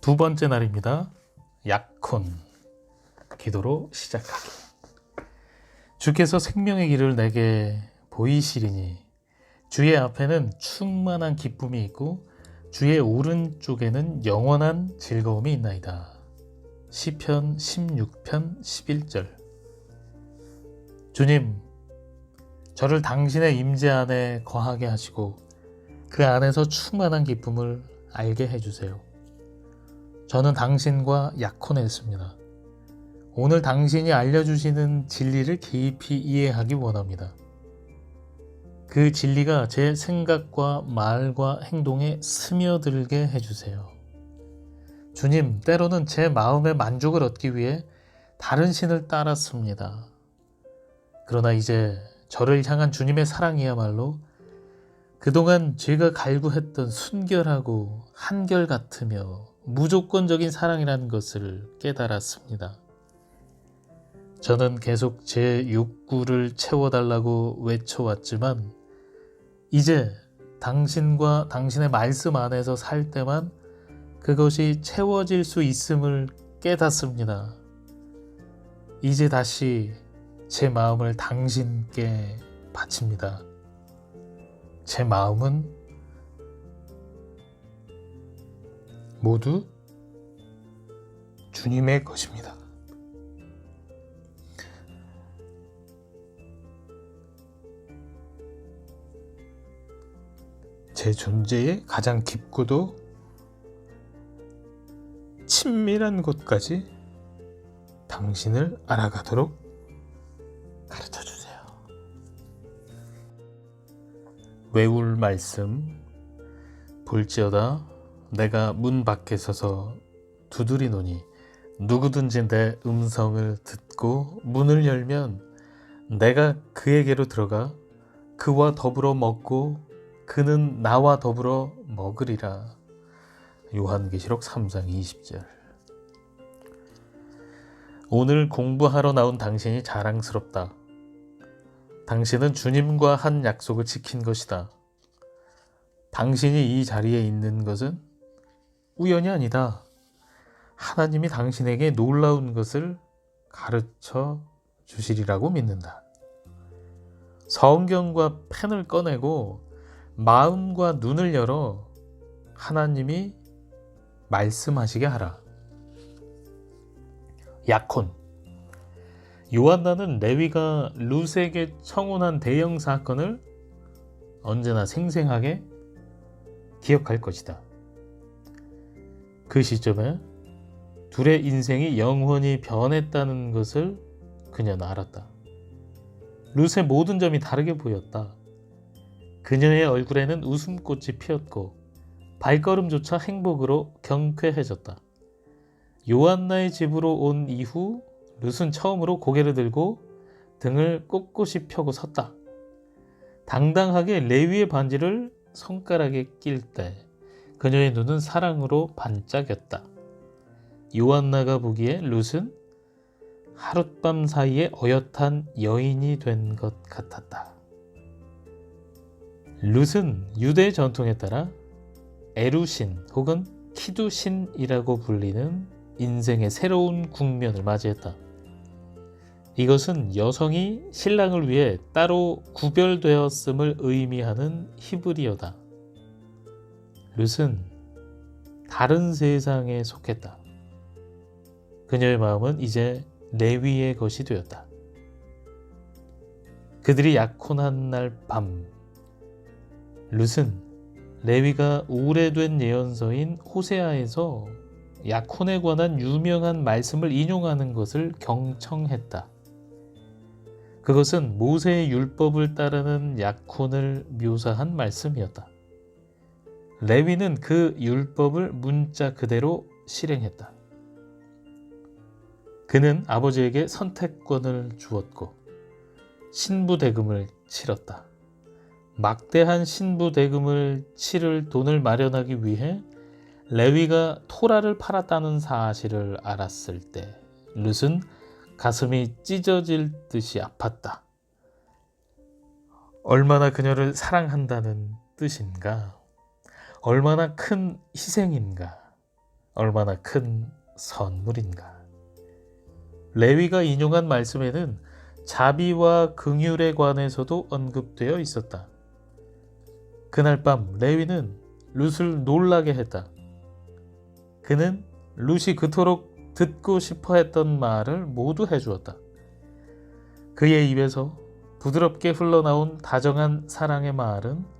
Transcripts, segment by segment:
두 번째 날입니다. 약혼. 기도로 시작하기. 주께서 생명의 길을 내게 보이시리니 주의 앞에는 충만한 기쁨이 있고 주의 오른쪽에는 영원한 즐거움이 있나이다. 시편 16편 11절. 주님, 저를 당신의 임재 안에 거하게 하시고 그 안에서 충만한 기쁨을 알게 해 주세요. 저는 당신과 약혼했습니다. 오늘 당신이 알려주시는 진리를 깊이 이해하기 원합니다. 그 진리가 제 생각과 말과 행동에 스며들게 해주세요. 주님, 때로는 제 마음의 만족을 얻기 위해 다른 신을 따랐습니다. 그러나 이제 저를 향한 주님의 사랑이야말로 그동안 제가 갈구했던 순결하고 한결같으며 무조건적인 사랑이라는 것을 깨달았습니다. 저는 계속 제 욕구를 채워달라고 외쳐왔지만 이제 당신과 당신의 말씀 안에서 살 때만 그것이 채워질 수 있음을 깨닫습니다. 이제 다시 제 마음을 당신께 바칩니다. 제 마음은 모두 주님의 것입니다. 제 존재의 가장 깊고도 친밀한 곳까지 당신을 알아가도록 가르쳐 주세요. 외울 말씀 볼지어다 내가 문 밖에 서서 두드리노니 누구든지 내 음성을 듣고 문을 열면 내가 그에게로 들어가 그와 더불어 먹고 그는 나와 더불어 먹으리라. 요한계시록 3장 20절. 오늘 공부하러 나온 당신이 자랑스럽다. 당신은 주님과 한 약속을 지킨 것이다. 당신이 이 자리에 있는 것은 우연이 아니다. 하나님이 당신에게 놀라운 것을 가르쳐 주시리라고 믿는다. 성경과 펜을 꺼내고 마음과 눈을 열어 하나님이 말씀하시게 하라. 약혼. 요한나는 레위가 룻에게 청혼한 대형 사건을 언제나 생생하게 기억할 것이다. 그 시점에 둘의 인생이 영원히 변했다는 것을 그녀는 알았다. 룻의 모든 점이 다르게 보였다. 그녀의 얼굴에는 웃음꽃이 피었고 발걸음조차 행복으로 경쾌해졌다. 요한나의 집으로 온 이후 룻은 처음으로 고개를 들고 등을 꼿꼿이 펴고 섰다. 당당하게 레위의 반지를 손가락에 낄 때 그녀의 눈은 사랑으로 반짝였다. 요한나가 보기에 룻은 하룻밤 사이에 어엿한 여인이 된 것 같았다. 룻은 유대 전통에 따라 에루신 혹은 키두신이라고 불리는 인생의 새로운 국면을 맞이했다. 이것은 여성이 신랑을 위해 따로 구별되었음을 의미하는 히브리어다. 룻은 다른 세상에 속했다. 그녀의 마음은 이제 레위의 것이 되었다. 그들이 약혼한 날 밤, 룻은 레위가 오래된 예언서인 호세아에서 약혼에 관한 유명한 말씀을 인용하는 것을 경청했다. 그것은 모세의 율법을 따르는 약혼을 묘사한 말씀이었다. 레위는 그 율법을 문자 그대로 실행했다. 그는 아버지에게 선택권을 주었고 신부 대금을 치렀다. 막대한 신부 대금을 치를 돈을 마련하기 위해 레위가 토라를 팔았다는 사실을 알았을 때 룻은 가슴이 찢어질 듯이 아팠다. 얼마나 그녀를 사랑한다는 뜻인가? 얼마나 큰 희생인가? 얼마나 큰 선물인가. 레위가 인용한 말씀에는 자비와 긍휼에 관해서도 언급되어 있었다. 그날 밤 레위는 룻을 놀라게 했다. 그는 룻이 그토록 듣고 싶어 했던 말을 모두 해주었다. 그의 입에서 부드럽게 흘러나온 다정한 사랑의 말은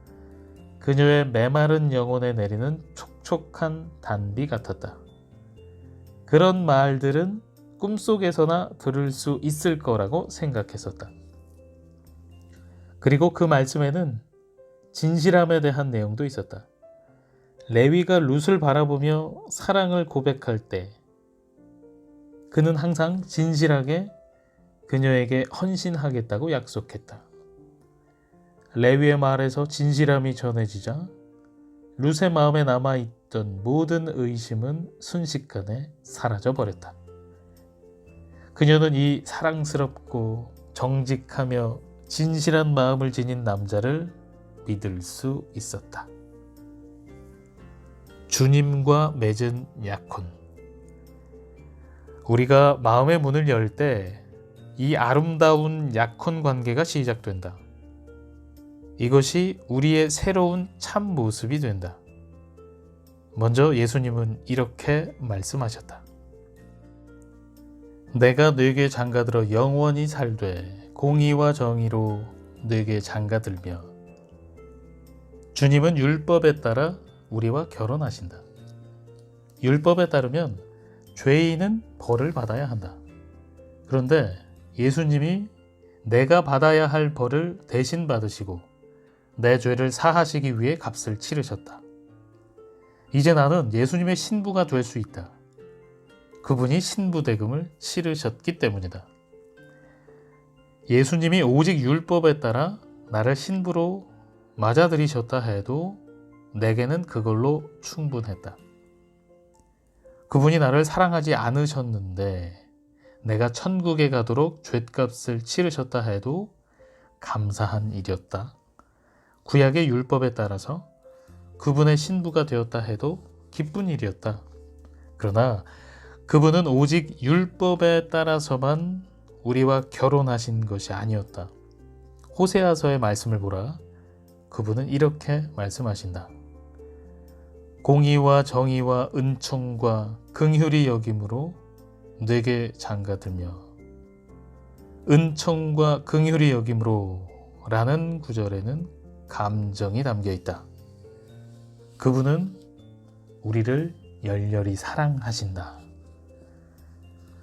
그녀의 메마른 영혼에 내리는 촉촉한 단비 같았다. 그런 말들은 꿈속에서나 들을 수 있을 거라고 생각했었다. 그리고 그 말씀에는 진실함에 대한 내용도 있었다. 레위가 룻을 바라보며 사랑을 고백할 때 그는 항상 진실하게 그녀에게 헌신하겠다고 약속했다. 레위의 말에서 진실함이 전해지자 룻의 마음에 남아있던 모든 의심은 순식간에 사라져 버렸다. 그녀는 이 사랑스럽고 정직하며 진실한 마음을 지닌 남자를 믿을 수 있었다. 주님과 맺은 약혼. 우리가 마음의 문을 열 때 이 아름다운 약혼 관계가 시작된다. 이것이 우리의 새로운 참 모습이 된다. 먼저 예수님은 이렇게 말씀하셨다. 내가 네게 장가들어 영원히 살되 공의와 정의로 네게 장가들며 주님은 율법에 따라 우리와 결혼하신다. 율법에 따르면 죄인은 벌을 받아야 한다. 그런데 예수님이 내가 받아야 할 벌을 대신 받으시고 내 죄를 사하시기 위해 값을 치르셨다. 이제 나는 예수님의 신부가 될 수 있다. 그분이 신부 대금을 치르셨기 때문이다. 예수님이 오직 율법에 따라 나를 신부로 맞아들이셨다 해도 내게는 그걸로 충분했다. 그분이 나를 사랑하지 않으셨는데 내가 천국에 가도록 죗값을 치르셨다 해도 감사한 일이었다. 구약의 율법에 따라서 그분의 신부가 되었다 해도 기쁜 일이었다. 그러나 그분은 오직 율법에 따라서만 우리와 결혼하신 것이 아니었다. 호세아서의 말씀을 보라. 그분은 이렇게 말씀하신다. 공의와 정의와 은총과 긍휼이 여김으로 내게 장가들며 은총과 긍휼이 여김으로 라는 구절에는 감정이 담겨 있다. 그분은 우리를 열렬히 사랑하신다.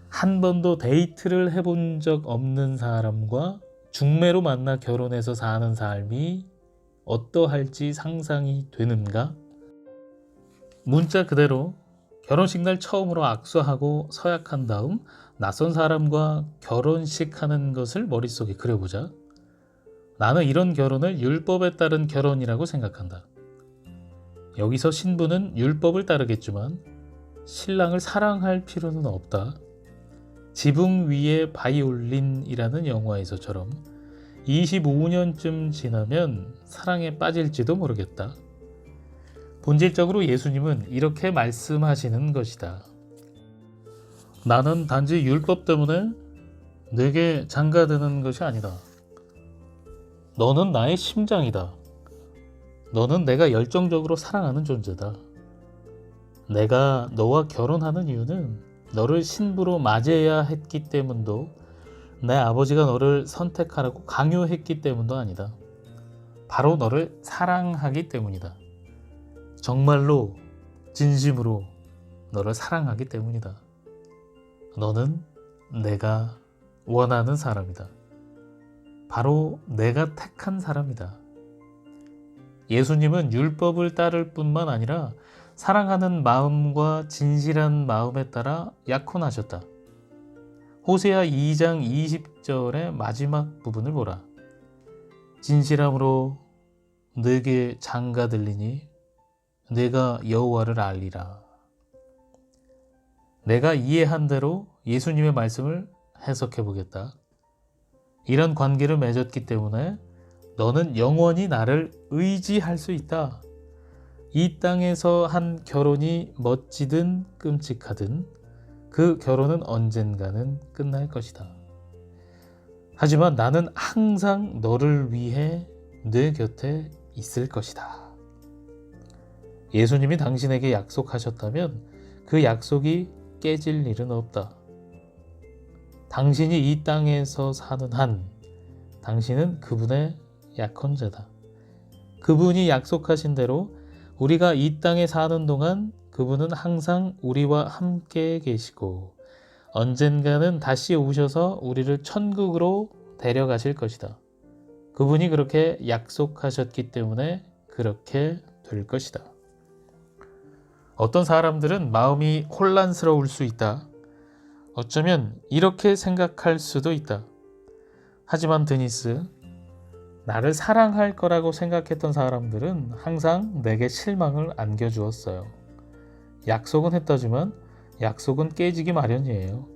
한 번도 데이트를 해본 적 없는 사람과 중매로 만나 결혼해서 사는 삶이 어떠할지 상상이 되는가? 문자 그대로 결혼식 날 처음으로 악수하고 서약한 다음 낯선 사람과 결혼식 하는 것을 머릿속에 그려보자. 나는 이런 결혼을 율법에 따른 결혼이라고 생각한다. 여기서 신부는 율법을 따르겠지만 신랑을 사랑할 필요는 없다. 지붕 위의 바이올린이라는 영화에서처럼 25년쯤 지나면 사랑에 빠질지도 모르겠다. 본질적으로 예수님은 이렇게 말씀하시는 것이다. 나는 단지 율법 때문에 내게 장가드는 것이 아니다. 너는 나의 심장이다. 너는 내가 열정적으로 사랑하는 존재다. 내가 너와 결혼하는 이유는 너를 신부로 맞이해야 했기 때문도 내 아버지가 너를 선택하라고 강요했기 때문도 아니다. 바로 너를 사랑하기 때문이다. 정말로 진심으로 너를 사랑하기 때문이다. 너는 내가 원하는 사람이다. 바로 내가 택한 사람이다. 예수님은 율법을 따를 뿐만 아니라 사랑하는 마음과 진실한 마음에 따라 약혼하셨다. 호세아 2장 20절의 마지막 부분을 보라. 진실함으로 내게 장가 들리니 내가 여호와를 알리라. 내가 이해한 대로 예수님의 말씀을 해석해 보겠다. 이런 관계를 맺었기 때문에 너는 영원히 나를 의지할 수 있다. 이 땅에서 한 결혼이 멋지든 끔찍하든 그 결혼은 언젠가는 끝날 것이다. 하지만 나는 항상 너를 위해 내 곁에 있을 것이다. 예수님이 당신에게 약속하셨다면 그 약속이 깨질 일은 없다. 당신이 이 땅에서 사는 한 당신은 그분의 약혼자다. 그분이 약속하신 대로 우리가 이 땅에 사는 동안 그분은 항상 우리와 함께 계시고 언젠가는 다시 오셔서 우리를 천국으로 데려가실 것이다. 그분이 그렇게 약속하셨기 때문에 그렇게 될 것이다. 어떤 사람들은 마음이 혼란스러울 수 있다. 어쩌면 이렇게 생각할 수도 있다. 하지만 드니스, 나를 사랑할 거라고 생각했던 사람들은 항상 내게 실망을 안겨주었어요. 약속은 했다지만 약속은 깨지기 마련이에요.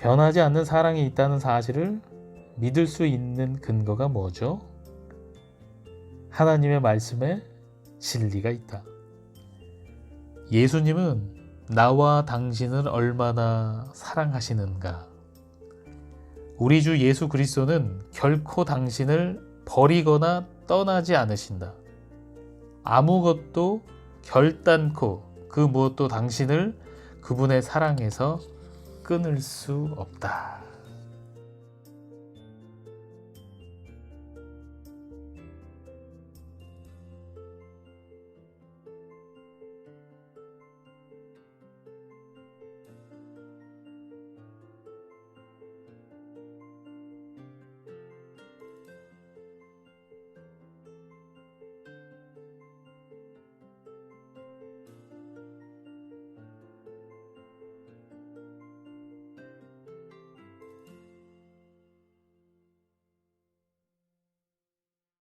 변하지 않는 사랑이 있다는 사실을 믿을 수 있는 근거가 뭐죠? 하나님의 말씀에 진리가 있다. 예수님은 나와 당신을 얼마나 사랑하시는가? 우리 주 예수 그리스도는 결코 당신을 버리거나 떠나지 않으신다. 아무것도 결단코 그 무엇도 당신을 그분의 사랑에서 끊을 수 없다.